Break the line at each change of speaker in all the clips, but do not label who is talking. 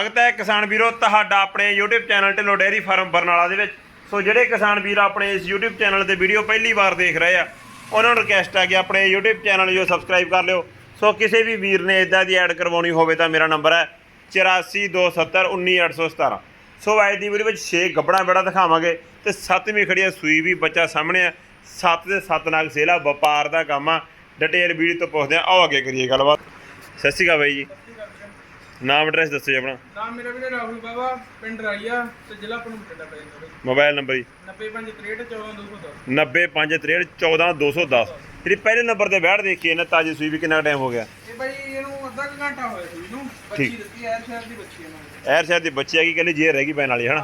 ਸਵਾਗਤ ਹੈ ਕਿਸਾਨ ਵੀਰੋ, ਤੁਹਾਡਾ ਆਪਣੇ YouTube channel Dhillon dairy farm Barnala ਦੇ ਵਿੱਚ। ਸੋ ਜਿਹੜੇ ਕਿਸਾਨ ਵੀਰ ਆਪਣੇ ਇਸ YouTube ਚੈਨਲ ਤੇ ਵੀਡੀਓ ਪਹਿਲੀ ਵਾਰ ਦੇਖ ਰਹੇ ਆ, ਉਹਨਾਂ ਨੂੰ ਰਿਕਵੈਸਟ ਆ ਕਿ ਆਪਣੇ YouTube ਚੈਨਲ ਜੋ ਸਬਸਕ੍ਰਾਈਬ ਕਰ ਲਿਓ। ਸੋ ਕਿਸੇ ਵੀ ਵੀਰ ਨੇ ਇਦਾਂ ਦੀ ਐਡ ਕਰਵਾਉਣੀ ਹੋਵੇ ਤਾਂ ਮੇਰਾ ਨੰਬਰ ਹੈ 8427191817 ਸੋ ਅੱਜ ਦੀ ਵੀਡੀਓ ਵਿੱਚ 6 ਗੱਬੜਾ ਬੜਾ ਦਿਖਾਵਾਂਗੇ ਤੇ ਸੱਤਵੀਂ ਖੜੀ ਹੈ ਸੂਈ ਵੀ ਬੱਚਾ ਸਾਹਮਣੇ ਆ। ਸੱਤ ਦੇ ਸੱਤ ਨਾਲ ਸੇਲਾ, ਵਪਾਰ ਦਾ ਕੰਮ ਆ। ਡਿਟੇਲ ਵੀਡੀਓ ਤੋਂ ਪੁੱਛਦੇ ਆ। ਆਓ ਅੱਗੇ ਕਰੀਏ ਗੱਲਬਾਤ। ਸਤਿ ਸ਼੍ਰੀ ਅਕਾਲ ਬਾਈ ਜੀ। ਨਾਮ ਐਡਰੈਸ ਦੱਸੋ ਜੀ ਆਪਣਾ।
ਨਾਮ ਮੇਰਾ ਵੀਰੇ ਰਾਹੁਲ ਬਾਬਾ ਪਿੰਡ ਰਾਈਆ ਤੇ ਜ਼ਿਲ੍ਹਾ ਪਨੂਪਟਾ ਪੈ ਜਾਂਦਾ ਬਈ
ਮੋਬਾਈਲ ਨੰਬਰ ਜੀ।
9563 14210
905614210 ਜਿਹੜੀ ਪਹਿਲੇ ਨੰਬਰ ਤੇ ਬੈਠ ਦੇਖੀ ਇਹਨੇ ਤਾਜੀ ਸੂਈ ਵੀ ਕਿੰਨਾ ਟਾਈਮ ਹੋ ਗਿਆ।
ਇਹ ਬਾਈ ਇਹਨੂੰ ਅੱਧਾ ਕੁ ਘੰਟਾ ਹੋਇਆ ਸੀ ਇਹਨੂੰ। ਬੱਚੀ। ਦਿੱਤੀ ਐ ਸ਼ਹਿਰ ਦੀ ਬੱਚੀ ਇਹਨਾਂ ਨੇ
ਐਰ ਸ਼ਾਇਦ ਦੀ ਬੱਚੀ ਹੈਗੀ ਕਹਿੰਦੇ ਜੇ ਰਹਿ ਗਈ ਪੈਣ ਵਾਲੀ ਹਨਾ।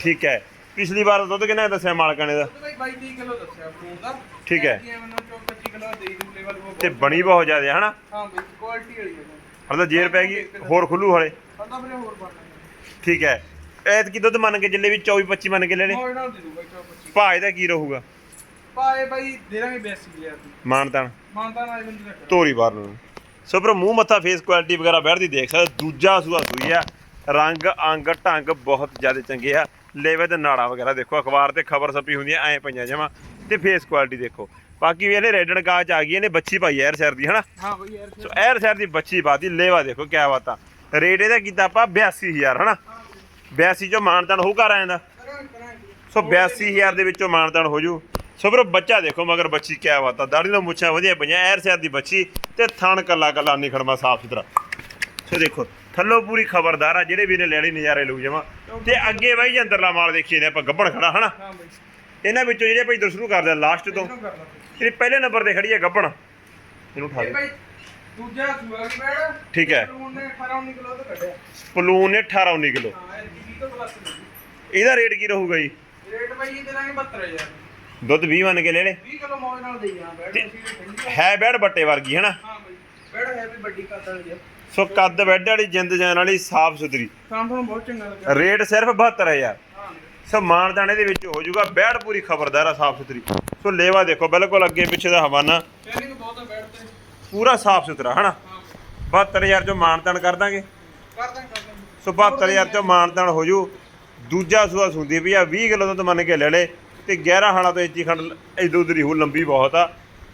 ਠੀਕ ਹੈ। ਪਿਛਲੀ ਵਾਰ ਦੁੱਧ ਕਿੰਨਾ ਦੱਸਿਆ ਮਾਲਕਾਂ ਨੇ ਦਾ
ਦੁੱਧ ਬਾਈ 22 ਕਿਲੋ ਦੱਸਿਆ ਫਰੂਟ ਦਾ।
ਠੀਕ ਹੈ।
ਐਤਕੀ ਮੈਨੂੰ 25 ਕਿਲੋ ਦੇ ਦੂ ਲੈਵਲ ਉਹ
ਤੇ ਬਣੀ ਬਹੁਤ ਜ਼ਿਆਦਾ ਹਨਾ?
ਹਾਂ ਬਾਈ ਕੁਆਲਿਟੀ ਵਾਲੀ ਹੈ
ਹਰ ਤਾਂ ਜੇਰ ਪੈ ਗਈ ਹੋਰ ਖੁੱਲੂ ਹਲੇ।
ਵੀਰੇ ਹੋਰ
ਠੀਕ ਹੈ। ਐਤ ਕੀ ਦੁੱਧ ਮੰਨ ਕੇ ਚੱਲੇ ਵੀ 24 25 ਮੰਨ ਕੇ ਲੈਣੇ
ਨਾਲ ਦੇ ਦੂ ਬਾਈ 25
ਭਾਅ ਇਹਦਾ ਕੀ ਰਹੂਗਾ?
ਪਾਏ ਬਾਈ ਦੇ ਦਾਂਗੇ 82000 ਦੀ
ਮਾਨਤਾਨ
ਮਾਨਤਾ ਨਾਲ ਬੰਦੇ ਦਾ
ਤੋਰੀ ਬਾਰ ਨੂੰ। ਸੋ ਪਰ ਮੂੰਹ ਮੱਥਾ ਫੇਸ ਕੁਆਲਿਟੀ ਵਗੈਰਾ ਬੈਠਦੀ ਦੇਖ ਸਕਦੇ ਦੂਜਾ ਸੂਆ ਸੂਈ ਆ। ਰੰਗ ਅੰਗ ਢੰਗ ਬਹੁਤ ਜ਼ਿਆਦਾ ਚੰਗੇ ਆ। ਲੇਵੇ ਤੇ ਨਾੜਾ ਵਗੈਰਾ ਦੇਖੋ ਅਖਬਾਰ ਤੇ ਖਬਰ ਛਪੀ ਹੁੰਦੀ ਐ ਐ ਪਈਆਂ ਜਮਾ। ਤੇ ਫੇਸ ਕੁਆਲਿਟੀ ਦੇਖੋ। ਬਾਕੀ ਵੀ ਇਹਨੇ ਰੈਡਨ ਕਾਚ ਆ ਗਈ ਇਹਨੇ ਬੱਚੀ ਪਾਈ ਐਰ ਸਿਰ ਦੀ ਹਨਾ?
ਹਾਂ ਬਾਈ ਯਾਰ
ਸੋ ਐਰ ਸਿਰ ਦੀ ਬੱਚੀ ਬਾਦੀ ਲੇਵਾ ਦੇਖੋ ਕਿਆ ਬਾਤਾਂ। ਰੇਟ ਇਹਦਾ ਕੀਤਾ ਆਪਾਂ 82000 ਹਨਾ? 82 ਚੋਂ ਮਾਨਤਾਨ ਹੋਊ ਘਰ ਆਇਆ ਦਾ? ਸੋ 82000 ਦੇ ਵਿੱਚੋਂ ਮਾਨਤਾਨ ਹੋ ਜੂ। ਸੋ ਫਿਰ ਬੱਚਾ ਦੇਖੋ ਮਗਰ ਬੱਚੀ ਕਿਆ ਬਾਤ। ਆ ਦਾੜੀ ਨਾਲ ਮੁੱਛਾਂ ਵਧੀਆ ਪਈਆਂ ਐਰ ਸਿਰ ਦੀ ਬੱਚੀ ਤੇ ਥਣ ਕੱਲਾ ਕੱਲਾ ਨਿਖੜਮਾ ਸਾਫ਼ ਸੁਥਰਾ। ਸੋ ਦੇਖੋ ਥੱਲੋਂ ਪੂਰੀ ਖਬਰਦਾਰ ਆ ਜਿਹੜੇ ਵੀ ਨੇ ਲੈਣੀ ਨਜ਼ਾਰੇ ਲੂ ਜਮਾ। ਤੇ ਅੱਗੇ ਬਾਈ ਜੀ ਅੰਦਰਲਾ ਮਾਲ ਦੇਖੀਏ ਨੇ ਆਪਾਂ ਗੱਬੜ ਖੜਾ ਹਨਾ? ਇਹਨਾਂ ਵਿੱਚੋਂ ਜਿਹੜੇ ਭਾਈ ਸ਼ੁਰੂ ਕਰਦੇ ਆ ਲਾਸਟ ਤੋਂ। ਜਿਹੜੀ ਪਹਿਲੇ ਨੰਬਰ ਤੇ ਖੜੀ ਹੈ ਗੱਬੜ ਇਹਨੂੰ ਉਠਾ
ਇਹ
ਦੇ।
ਬਾਈ ਦੂਜਾ ਸੂਆ ਬੈੜ
ਠੀਕ ਹੈ।
ਉਹਨੇ 18 19 ਕਿਲੋ ਤੋਂ ਕੱਢਿਆ।
ਪਲੂਨ ਨੇ 18 19 ਕਿਲੋ।
ਹਾਂ ਇਹ 20 ਤੋਂ ਪਲੱਸ
ਇਹਦਾ ਰੇਟ ਕੀ ਰਹੂਗਾ ਜੀ?
ਰੇਟ ਬਾਈ ਇਹ ਦੇਣਾਗੇ 72000
ਦੁੱਧ 20 ਮੰਨ ਕੇ ਲੈ ਲੈ।
20 ਕਿਲੋ ਮੌਜ ਨਾਲ ਦੇਈ ਜਾਂ ਬੈੜ ਅਸੀਂ ਠੰਡੀ ਆ।
ਹੈ ਬੈੜ ਬੱਟੇ ਵਰਗੀ ਹਨਾ
ਹਾਂ ਬਾਈ ਬੈੜ ਹੈ ਵੀ ਵੱਡੀ ਕੱਦ ਵਾਲੀ ਆ।
ਸੋ ਕੱਦ ਬੈਡ ਵਾਲੀ ਜਿੰਦ ਜਾਨ ਵਾਲੀ ਸਾਫ਼ ਸੁਥਰੀ।
ਕੰਮ ਤੁਹਾਨੂੰ ਬਹੁਤ ਚੰਗਾ ਲੱਗਾ
ਰੇਟ ਸਿਰਫ 72000
ਹਾਂ
ਸੋ ਮਾਨਦਾਨੇ ਦੇ ਵਿੱਚ ਹੋ ਜਾਊਗਾ। ਬੈੜ ਪੂਰੀ ਖਬਰਦਾਰ ਆ, ਸਾਫ਼ ਸੁਥਰੀ। ਸੋ ਲੇਵਾ ਦੇਖੋ, ਬਿਲਕੁਲ ਅੱਗੇ ਪਿੱਛੇ ਦਾ ਹਵਾਨਾ।
ਟ੍ਰੇਨਿੰਗ ਬਹੁਤ ਆ ਬੈੜ ਤੇ
ਪੂਰਾ ਸਾਫ਼ ਸੁਥਰਾ, ਹਨਾ?
ਹਾਂ
72000 ਚੋਂ ਮਾਨਦਾਨ ਕਰ ਦਾਂਗੇ।
ਕਰ ਦਾਂ ਕਰ ਦਾਂ
ਸੋ 72000 ਚੋਂ ਮਾਨਦਾਨ ਹੋ ਜੂ। ਦੂਜਾ ਸੂਆ ਸੁੰਦੀ ਵੀ ਆ 20 ਕਿਲੋ ਤੋਂ ਮੰਨ ਕੇ ਲੈ ਲੈ। ਤੇ 11 ਹਾਲਾਂ ਤੋਂ ਇੰਚੀ ਖੰਡ ਇਦੋਂ ਉਧਰ ਹੋ ਲੰਬੀ ਬਹੁਤ ਆ।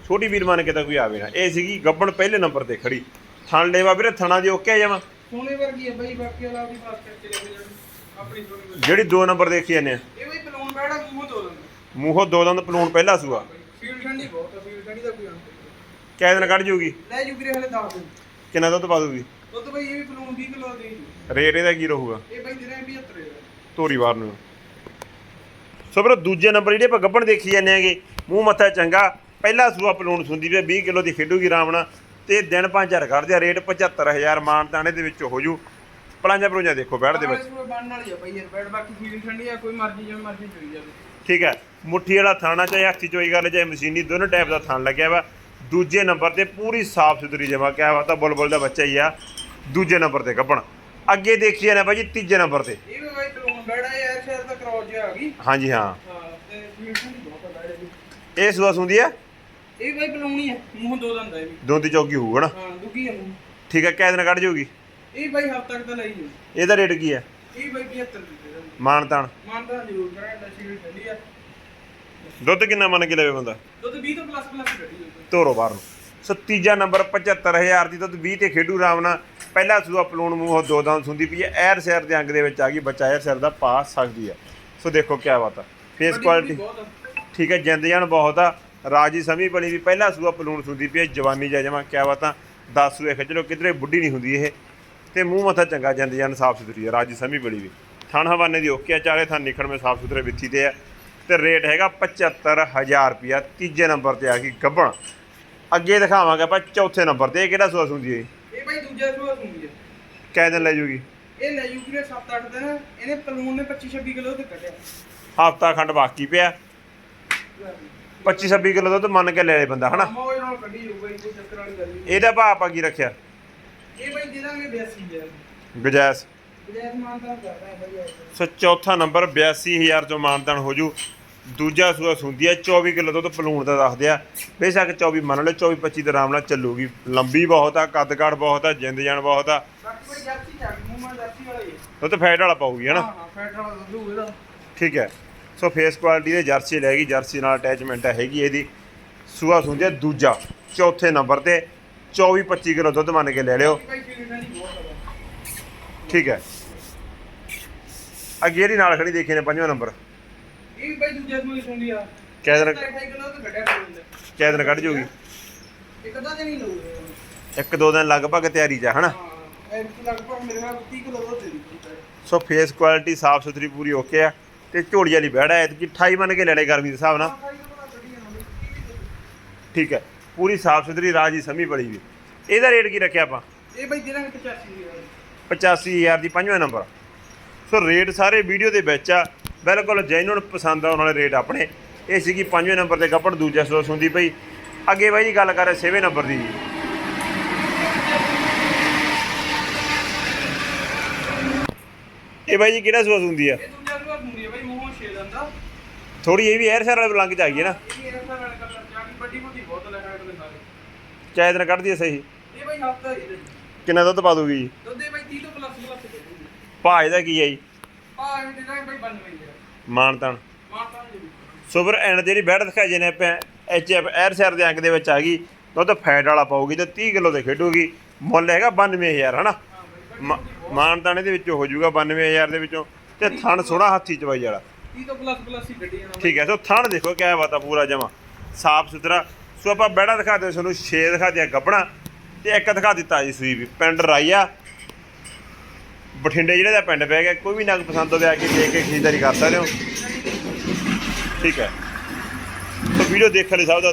ਛੋਟੀ ਵੀਰ ਮੰਨ ਕੇ ਤਾਂ ਕੋਈ ਆਵੇ ਨਾ। ਇਹ ਸੀਗੀ ਗੱਬਣ ਪਹਿਲੇ ਨੰਬਰ ਤੇ ਖੜੀ। ਥਣ ਲੇਵਾ ਵੀਰੇ, ਥਣਾ ਦੀ ਓਕੇ ਜਾਵਾਂ
ਸੋਨੇ ਵਰਗੀ ਹੈ ਬਾਈ, ਬਾਕੀ ਵਾਲਾ ਵੀ ਪਾਸ ਕਰਕੇ ਲੈ ਕੇ ਜਾਣੀ।
ਜਿਹੜੀ 2 ਨੰਬਰ ਦੇਖੀ ਜਾਂਦੇ ਆ
ਇਹ ਬਾਈ ਬਲੂਨ ਬੈੜ ਮੂੰਹ ਦੋ ਦੰਦ
ਮੂੰਹੋਂ ਦੋ ਦੰਦ ਪਲੂਣ ਪਹਿਲਾ ਸੂਆ।
ਫੀਲ ਠੰਡੀ ਬਹੁਤ ਆ ਫੀਲ ਠੰਡੀ ਦਾ ਕੋਈ ਅੰਤ ਨਹੀਂ।
ਕਿਆ ਦਿਨ ਕੱਢ ਜੂਗੀ?
ਲੈ ਜੂ ਵੀਰੇ ਹਲੇ ਦੱਸ ਦਿਨ।
ਕਿੰਨਾ ਦੁੱਧ ਪਾ ਦੂਗੀ?
ਦੁੱਧ ਬਾਈ ਇਹ ਵੀ ਬਲੂਨ 20 ਕਿਲੋ ਦੇ ਜੂ।
ਰੇਟ ਇਹਦਾ ਕੀ ਰਹੂਗਾ?
ਇਹ ਬਾਈ ਦੇ ਰਹੇ 75 ਦਾ
ਤੋਰੀ ਵਾਰ ਨੂੰ। ਸੋ ਵੀਰੋ ਦੂਜੇ ਨੰਬਰ ਜਿਹੜੇ ਆਪਾਂ ਗੱਬਣ ਦੇਖੀ ਜਾਂਦੇ ਆਗੇ ਮੂੰਹ ਮੱਥਾ ਚੰਗਾ ਪਹਿਲਾ ਸੂਆ ਪਲੂਣ ਸੁੰਦੀ ਵੀ 20 ਕਿਲੋ ਦੀ ਖੇਡੂਗੀ ਰਾਮਣਾ ਤੇ ਦਿਨ 5000 ਕੱਢਦੇ ਆ ਰੇਟ 75000 ਮਾਨ ਤਾਣੇ ਦੇ ਵਿੱਚ ਹੋ ਜੂ। ਪਲਾਂਜਾ ਪਰੂੰਜਾ ਦੇਖੋ ਬੈਠ ਦੇ ਵਿੱਚ।
ਸੂਏ ਬਣਨ ਵਾਲੀ ਆ ਬਾਈ ਯਾਰ ਬੈਡ ਬਾਕੀ ਫੀਲ ਠੰਡੀ ਆ ਕੋਈ ਮਰਜ਼ੀ ਜਿਵੇਂ ਮਰਜ਼ੀ ਚੋਈ ਜਾਵੇ।
ਠੀਕ ਹੈ ਮੁੱਠੀ ਵਾਲਾ ਥਾਣਾ ਚਾਹੇ ਹੱਥੀ ਚੋਈ ਕਰ ਲੈ ਚਾਹੇ ਮਸ਼ੀਨੀ ਦੋਨੋਂ ਟਾਈਪ ਦਾ ਥਾਣ ਲੱਗਿਆ ਵਾ। ਦੂਜੇ ਨੰਬਰ ਤੇ ਪੂਰੀ ਸਾਫ਼ ਸੁਥਰੀ ਜਮਾ ਕਿਆ ਵਾ ਤਾਂ ਬੁਲਬੁਲ ਦਾ ਬੱਚਾ ਹੀ ਆ। ਦੂਜੇ ਨੰਬਰ ਤੇ ਗੱਬਣ ਅੱਗੇ ਦੇਖੀਏ ਨਾ ਭਾਜੀ ਤੀਜੇ ਨੰਬਰ ਤੇ।
ਇਹ ਵੀ ਬਾਈ ਬਲੂਨ ਬੈਡ ਆ ਯਾਰ ਸ਼ਹਿਰ ਦਾ ਕਰੋਜ ਜਿਹਾ ਆ ਗਈ।
ਹਾਂਜੀ ਹਾਂ।
ਹਾਂ ਤੇ ਫੀਲ ਠੰਡੀ ਬਹੁਤ ਆ ਬੈਡ ਦੀ
ਇਹ ਸੂਆ ਸੁੰਦੀ ਆ?
ਇਹ ਵੀ ਬਾਈ ਬਲੂਣੀ ਆ ਮੂੰਹ ਦੋ ਦੰਦ ਆ ਇਹ ਵੀ।
ਦੋਂਦੀ ਚੌਕੀ ਹੋਊਗਾ ਨਾ
ਹਾਂ ਦੁੱਗੀ ਆ ਮੂੰਹ।
ਠੀਕ ਹੈ ਕਿਆ ਦਿਨ ਕੱਢ ਜੂਗੀ
ਇਹ ਬਾਈ ਹਫ਼ਤਾ ਤੱਕ ਤਾਂ ਲਈ ਜੀ
ਇਹਦਾ ਰੇਟ ਕੀ ਹੈ?
ਇਹ ਬਾਈ 75 ਰੁਪਏ ਦਾ
ਮਾਨ ਤਾਣ
ਮਾਨਤਾ ਜ਼ਰੂਰ ਕਰਾਂ ਫੀਲ ਠੰਡੀ ਆ।
ਦੁੱਧ ਕਿੰਨਾ ਮੰਨ ਕੇ ਲਵੇ ਬੰਦਾ
ਦੁੱਧ 20 ਤੋਂ ਪਲੱਸ ਪਲੱਸ ਕੱਢੀ
ਤੋਰੋ ਬਾਹਰ ਨੂੰ। ਸੋ ਤੀਜਾ ਨੰਬਰ 75000 ਦੀ ਦੁੱਧ 20 ਤੇ ਖੇਡੂ ਰਾਮ ਨਾਲ। ਪਹਿਲਾ ਸੂਆ ਪਲੂਣ ਮੂੰਹ ਦੋ ਦੰਦ ਸੁੰਦੀ ਪਈ ਹੈ। ਐਰ ਸਿਰ ਦੇ ਅੰਗ ਦੇ ਵਿੱਚ ਆ ਗਈ ਬੱਚਾ ਐਰ ਸਿਰ ਦਾ ਪਾ ਸਕਦੀ ਹੈ। ਸੋ ਦੇਖੋ ਕਿਆ ਬਾਤ ਆ। Face quality. ਠੀਕ ਹੈ ਜਿੰਦ ਜਾਨ ਬਹੁਤ ਆ। ਰਾਜੀ ਸਮੀ ਬਣੀ ਵੀ ਪਹਿਲਾ ਸੂਆ ਪਲੂਣ ਸੁੰਦੀ ਪਈ ਹੈ। ਜਵਾਨੀ ਜਾ ਜਮਾ ਕਿਆ ਬਾਤ ਆ। 10 ਸੂਏ ਖਿੱਚ ਲੋ ਕਿਧਰੇ ਬੁੱਢੀ ਨਹੀਂ ਹੁੰਦੀ ਇਹ। ਤੇ ਮੂੰਹ ਮੱਥਾ ਚੰਗਾ ਜਿੰਦ ਜਾਨ ਸਾਫ਼ ਸੁਥਰੀ ਹੈ ਰਾਜੀ ਸਮੀ ਬਣੀ ਵੀ। ਥਣ ਹਵਾਨੇ ਦੀ ਓਕੇ ਆ ਚਾਰੇ ਥਣ ਨਿਖਣ ਮੇ ਸਾਫ਼ ਸੁਥਰੇ ਵਿੱਥੀ ਤੇ ਆ। ਤੇ ਰੇਟ ਹੈਗਾ 75000 ਰੁਪਿਆ ਤੀਜੇ ਨੰਬਰ ਤੇ ਆ ਗਈ ਗੱਬਣ। ਅੱਗੇ ਦਿਖਾਵਾਂਗੇ ਆਪਾਂ ਚੌਥੇ ਨੰਬਰ ਤੇ ਇਹ ਕਿਹੜਾ ਸੂਆ ਸੁੰਦੀ ਹੈ
ਇਹ ਬਾਈ ਦੂਜਾ ਸੂਆ ਸੁਣੀ ਆ
ਕਿਹ ਦਿਨ ਲੈ ਜੂਗੀ?
ਇਹ ਲੈ ਜੂ ਵੀਰੇ 7-8 ਦਿਨ। ਇਹਨੇ ਪਲੂਨ ਨੇ 25-26 ਕਿਲੋ ਤੇ ਕੱਢਿਆ।
ਹਫਤਾ ਖੰਡ ਬਾਕੀ ਪਿਆ। 25 26 ਕਿਲੋ ਦੁੱਧ ਮੰਨ ਕੇ ਲੈ ਲੇ ਬੰਦਾ ਹਨਾ? ਇਹਦਾ ਭਾਅ ਆਪਾਂ ਕੀ ਰੱਖਿਆ?
ਇਹ ਬਾਈ ਦੇ ਦਾਂਗੇ 82000
ਗਜੈਸ
ਕਰਦਾ ਹੈ।
ਸੋ ਚੌਥਾ ਨੰਬਰ 82000 ਚੋਂ ਮਾਨਤਨ ਹੋ ਜੂ। ਦੂਜਾ ਸੂਆ ਸੁੰਦੀ ਆ 24 ਕਿਲੋ ਦੁੱਧ ਪਲੂਣ ਦਾ ਦੱਸਦੇ ਆ। ਬੇਸ਼ੱਕ 24 ਮੰਨ ਲਓ 24 25 ਦੇ ਆਰਾਮ ਨਾਲ ਚੱਲੂਗੀ। ਲੰਬੀ ਬਹੁਤ ਆ ਕੱਦ ਕਾਠ ਬਹੁਤ ਆ ਜਿੰਦ ਜਾਨ ਬਹੁਤ ਆ।
ਬਾਕੀ ਬਾਈ ਜਰਸੀ ਚੱਲ ਗਈ ਮੂੰਹ ਮਾ ਜਰਸੀ ਵਾਲਾ ਹੀ ਹੈ
ਉਹ ਤਾਂ ਫੈਟ ਵਾਲਾ ਪਾਉਗੀ ਹਨਾ
ਹਾਂ ਹਾਂ ਫੈਟ ਵਾਲਾ ਦੁੱਧ ਇਹਦਾ।
ਠੀਕ ਹੈ। ਸੋ ਫੇਸ ਕੁਆਲਿਟੀ ਦੇ ਜਰਸੀ ਲੈ ਗਈ ਜਰਸੀ ਨਾਲ ਅਟੈਚਮੈਂਟ ਹੈਗੀ ਇਹਦੀ। ਸੂਆ ਸੁੰਦੀ ਹੈ ਦੂਜਾ ਚੌਥੇ ਨੰਬਰ ਤੇ। 24 25 ਕਿਲੋ ਦੁੱਧ ਮੰਨ ਕੇ ਲੈ ਲਿਓ। ਠੀਕ ਹੈ। ਅੱਗੇ ਇਹਦੀ ਨਾਲ ਖੜੀ ਦੇਖੀ ਨੇ ਪੰਜਵਾਂ ਨੰਬਰ।
ਇਹ ਦੂਜੇ ਆ। ਤੇ
ਦਿਨ ਕੱਢ ਜੂਗੀ।
ਇੱਕ ਅੱਧਾ ਦਿਨ ਹੀ ਲਊਗਾ।
ਇੱਕ ਦੋ ਦਿਨ ਲਗਭਗ ਤਿਆਰੀ ਚ ਹਨਾ?
ਲਗਭਗ ਮੇਰੇ ਨਾਲ 30 ਕਿਲੋ ਦੁੱਧ ਦੇ ਦਿੱਤਾ
ਸੋ। ਫੇਸ ਕੁਆਲਿਟੀ ਸਾਫ਼ ਸੁਥਰੀ ਪੂਰੀ ਓਕੇ ਆ। ਤੇ ਝੋੜੀ ਵਾਲੀ ਬੈੜਾ ਹੈ ਕਿ 28 ਮੰਨ ਕੇ ਲੈ ਲੈ ਗਰਮੀ ਦੇ ਹਿਸਾਬ ਨਾਲ। ਠੀਕ ਹੈ। ਪੂਰੀ ਸਾਫ਼ ਸੁਥਰੀ ਰਾਜੀ ਸਮੀ ਬੜੀ ਵੀ ਇਹਦਾ ਰੇਟ ਕੀ ਰੱਖਿਆ ਆਪਾਂ?
ਇਹ ਭਾਈ ਦੇਣਾ 85 ਦੀ।
85000 ਦੀ ਪੰਜਵਾਂ ਨੰਬਰ। ਸੋ ਰੇਟ ਸਾਰੇ ਵੀਡੀਓ ਦੇ ਵਿੱਚ ਆ ਬਿਲਕੁਲ ਜੈਨੂਨ ਪਸੰਦ ਆਉਣ ਵਾਲੇ ਰੇਟ ਆਪਣੇ। ਇਹ ਸੀਗੀ ਪੰਜਵੇਂ ਨੰਬਰ ਤੇ ਗੱਪੜ ਦੂਜਾ ਸੋਸ ਹੁੰਦੀ ਪਈ। ਅੱਗੇ ਬਾਈ ਜੀ ਗੱਲ ਕਰ ਰਹੇ ਛੇਵੇਂ ਨੰਬਰ ਦੀ। ਜੀ ਇਹ ਬਾਈ ਜੀ ਕਿਹੜਾ ਸੋਸ ਹੁੰਦੀ ਆ? ਥੋੜੀ ਇਹ ਵੀ 에ਅਰ ਸਰ ਵਾਲੇ ਬਲੰਗ ਚ ਆ ਗਈ ਹੈ ਨਾ
ਇਹ ਐਸਾ ਨਾਲ ਕਲਰ ਚਾਹ ਦੀ ਵੱਡੀ ਵੱਡੀ ਬਹੁਤ ਲੈ ਹਾਈਟ ਦੇ ਸਾਰੇ
ਚਾਹੇ ਦਿਨ ਕੱਢਦੀ ਹੈ ਸਹੀ।
ਇਹ ਭਾਈ ਹਫਤਾ ਹੀ ਦੇ
ਕਿੰਨਾ ਦੁੱਧ ਪਾ ਦੂਗੀ ਜੀ?
ਦੁੱਧ ਇਹ ਭਾਈ 30 ਤੋਂ ਪਲੱਸ ਪਲੱਸ ਦੇ ਦੂਗੀ
ਭਾਅ ਇਹਦਾ ਕੀ ਹੈ ਜੀ?
ਇਹ ਦੇ ਭਾਈ ਬਣ ਗਈ ਹੈ
ਮਾਨਤਾਨ।
ਮਾਤਾ ਜੀ
ਸੁਪਰ ਐਂਡ ਜਿਹੜੀ ਬੈਡ ਦਿਖਾਈ ਜਨੇ ਆਪਾਂ ਐਚ ਐਫ 에ਅਰ ਸਰ ਦੇ ਅੰਕ ਦੇ ਵਿੱਚ ਆ ਗਈ ਦੁੱਧ ਫੈਟ ਵਾਲਾ ਪਾਉਗੀ ਤੇ 30 ਕਿਲੋ ਦੇ ਖੇਡੂਗੀ। ਮੁੱਲ ਹੈਗਾ 92000 ਹਨਾ? ਮਾਨਤਾਨ ਇਹਦੇ ਵਿੱਚੋਂ ਹੋ ਜਾਊਗਾ 92000 ਦੇ ਵਿੱਚੋਂ। ਤੇ ਥਣ ਸੋਹਣਾ ਹੱਥੀ ਚਵਾਈ ਵਾਲਾ।
30 ਤੋਂ ਪਲੱਸ ਪਲੱਸ ਹੀ ਗੱਡੀਆਂ
ਠੀਕ ਹੈ ਸੋ ਥਣ ਦੇਖੋ ਕਿਆ ਬਾਤ ਆ ਪੂਰਾ ਜਮਾ। ਸਾਫ਼ ਸੁਥਰਾ ਸੋ ਆਪਾਂ ਬੈੜਾ ਦਿਖਾ ਦਿਓ, ਤੁਹਾਨੂੰ 6 ਦਿਖਾ ਦਿਆ ਗੱਬਣਾ ਤੇ ਇੱਕ ਦਿਖਾ ਦਿੱਤਾ ਜੀ ਸੂਈ ਵੀ ਪਿੰਡ ਰਾਈਆ। ਬਠਿੰਡੇ ਜਿਹੜੇ ਦਾ ਪਿੰਡ ਪੈ ਗਿਆ। ਕੋਈ ਵੀ ਨਗ ਪਸੰਦ ਹੋਵੇ ਆ ਕੇ ਦੇਖ ਕੇ ਖਰੀਦਦਾਰੀ ਕਰ ਸਕਦੇ ਹੋ। ਠੀਕ ਹੈ। ਸੋ ਵੀਡੀਓ ਦੇਖਣ ਲਈ ਸਭ ਦਾ